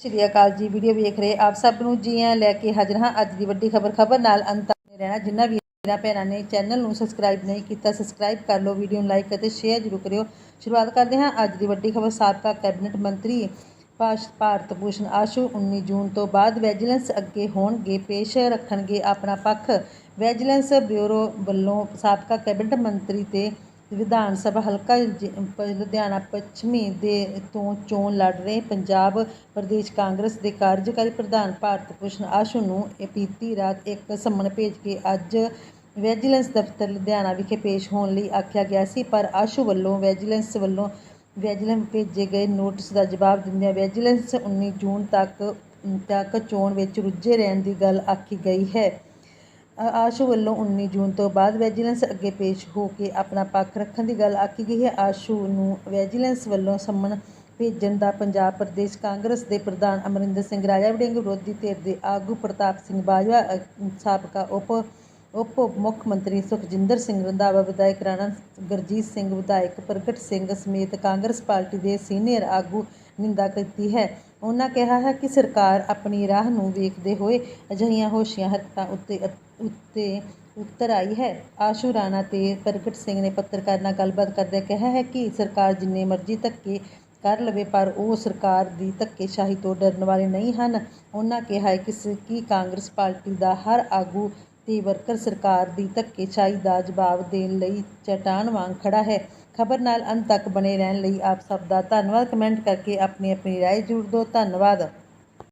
ਸ਼੍ਰੀ ਅਕਾਲ ਜੀ, ਵੀਡੀਓ ਵੇਖ ਰਹੇ ਆਪ ਸਭ ਨੂੰ ਜੀ ਆਇਆਂ ਲੈ ਕੇ ਹਾਜ਼ਰ ਹਾਂ ਅੱਜ ਦੀ ਵੱਡੀ ਖਬਰ ਖਬਰ ਨਾਲ ਅੰਤ ਰਹਿਣਾ। ਜਿੰਨਾ ਵੀ ਮੇਰਾ ਭੈਣਾਂ ਨੇ ਚੈਨਲ ਨੂੰ ਸਬਸਕ੍ਰਾਈਬ ਨਹੀਂ ਕੀਤਾ, ਸਬਸਕ੍ਰਾਈਬ ਕਰ ਲਓ, ਵੀਡੀਓ ਨੂੰ ਲਾਈਕ ਅਤੇ ਸ਼ੇਅਰ ਜ਼ਰੂਰ ਕਰਿਓ। ਸ਼ੁਰੂਆਤ ਕਰਦੇ ਹਾਂ ਅੱਜ ਦੀ ਵੱਡੀ ਖਬਰ। ਸਾਬਕਾ ਕੈਬਨਿਟ ਮੰਤਰੀ ਭਾਸ਼, ਭਾਰਤ ਭੂਸ਼ਣ ਆਸ਼ੂ 19 ਜੂਨ ਤੋਂ ਬਾਅਦ ਵਿਜੀਲੈਂਸ ਅੱਗੇ ਹੋਣਗੇ, ਪੇਸ਼ ਰੱਖਣਗੇ ਆਪਣਾ ਪੱਖ। ਵਿਜੀਲੈਂਸ ਬਿਊਰੋ ਵੱਲੋਂ ਸਾਬਕਾ ਕੈਬਨਿਟ ਮੰਤਰੀ ਤੇ ਵਿਧਾਨ ਸਭਾ ਹਲਕਾ ਜ- ਲੁਧਿਆਣਾ ਪੱਛਮੀ ਦੇ ਤੋਂ ਚੋਣ ਲੜ ਰਹੇ ਪੰਜਾਬ ਪ੍ਰਦੇਸ਼ ਕਾਂਗਰਸ ਦੇ ਕਾਰਜਕਾਰੀ ਪ੍ਰਧਾਨ ਭਾਰਤ ਭੂਸ਼ਣ ਆਸ਼ੂ ਨੂੰ ਬੀਤੀ ਰਾਤ ਇੱਕ ਸੰਮਨ ਭੇਜ ਕੇ ਅੱਜ ਵਿਜੀਲੈਂਸ ਦਫ਼ਤਰ ਲੁਧਿਆਣਾ ਵਿਖੇ ਪੇਸ਼ ਹੋਣ ਲਈ ਆਖਿਆ ਗਿਆ ਸੀ, ਪਰ ਆਸ਼ੂ ਵੱਲੋਂ ਵਿਜੀਲੈਂਸ ਵੱਲੋਂ ਵਿਜੀਲੈਂਸ ਭੇਜੇ ਗਏ ਨੋਟਿਸ ਦਾ ਜਵਾਬ ਦਿੰਦਿਆਂ ਵਿਜੀਲੈਂਸ 19 ਜੂਨ ਤੱਕ ਤੱਕ ਚੋਣ ਵਿੱਚ ਰੁੱਝੇ ਰਹਿਣ ਦੀ ਗੱਲ ਆਖੀ ਗਈ ਹੈ। ਆਸ਼ੂ ਵੱਲੋਂ 19 ਜੂਨ ਤੋਂ ਬਾਅਦ ਵੈਜੀਲੈਂਸ ਅੱਗੇ ਪੇਸ਼ ਹੋ ਕੇ ਆਪਣਾ ਪੱਖ ਰੱਖਣ ਦੀ ਗੱਲ ਆਖੀ ਗਈ ਹੈ। ਆਸ਼ੂ ਨੂੰ ਵੈਜੀਲੈਂਸ ਵੱਲੋਂ ਸੰਮਨ ਭੇਜਣ ਦਾ ਪੰਜਾਬ ਪ੍ਰਦੇਸ਼ ਕਾਂਗਰਸ ਦੇ ਪ੍ਰਧਾਨ ਅਮਰਿੰਦਰ ਸਿੰਘ ਰਾਜਾ ਵੜਿੰਗ, ਵਿਰੋਧੀ ਧਿਰ ਦੇ ਆਗੂ ਪ੍ਰਤਾਪ ਸਿੰਘ ਬਾਜਵਾ ਸਾਬਕਾ ਉਪ ਉਪ ਮੁੱਖ ਮੰਤਰੀ ਸੁਖਜਿੰਦਰ ਸਿੰਘ ਰੰਧਾਵਾ, ਵਿਧਾਇਕ ਰਾਣਾ ਗੁਰਜੀਤ ਸਿੰਘ, ਵਿਧਾਇਕ ਪ੍ਰਗਟ ਸਿੰਘ ਸਮੇਤ ਕਾਂਗਰਸ ਪਾਰਟੀ ਦੇ ਸੀਨੀਅਰ ਆਗੂ ਨਿੰਦਾ ਕੀਤੀ ਹੈ। ਉਹਨਾਂ ਕਿਹਾ ਹੈ ਕਿ ਸਰਕਾਰ ਆਪਣੀ ਰਾਹ ਨੂੰ ਵੇਖਦੇ ਹੋਏ ਅਜਿਹੀਆਂ ਹੋਸ਼ੀਆਂ ਹਰਕਤਾਂ ਉੱਤੇ ਉੱਤੇ ਉੱਤਰ ਆਈ ਹੈ। ਆਸ਼ੂ ਰਾਣਾ ਤੇ ਪ੍ਰਗਟ ਸਿੰਘ ਨੇ ਪੱਤਰਕਾਰ ਨਾਲ ਗੱਲਬਾਤ ਕਰਦਿਆਂ ਕਿਹਾ ਹੈ ਕਿ ਸਰਕਾਰ ਜਿੰਨੇ ਮਰਜ਼ੀ ਧੱਕੇ ਕਰ ਲਵੇ, ਪਰ ਉਹ ਸਰਕਾਰ ਦੀ ਧੱਕੇਸ਼ਾਹੀ ਤੋਂ ਡਰਨ ਵਾਲੇ ਨਹੀਂ ਹਨ। ਉਹਨਾਂ ਕਿਹਾ ਹੈ ਕਿ ਸ- ਕਿ ਕਾਂਗਰਸ ਪਾਰਟੀ ਦਾ ਹਰ ਆਗੂ ਤੇ ਵਰਕਰ ਸਰਕਾਰ ਦੀ ਧੱਕੇਸ਼ਾਹੀ ਦਾ ਜਵਾਬ ਦੇਣ ਲਈ ਚਟਾਨ ਵਾਂਗ ਖੜਾ ਹੈ। ਖਬਰ ਨਾਲ ਅੰਤ ਤੱਕ ਬਣੇ ਰਹਿਣ ਲਈ ਆਪ ਸਭ ਦਾ ਧੰਨਵਾਦ। ਕਮੈਂਟ ਕਰਕੇ ਆਪਣੀ ਆਪਣੀ ਰਾਏ ਜ਼ਰੂਰ ਦਿਓ। ਧੰਨਵਾਦ।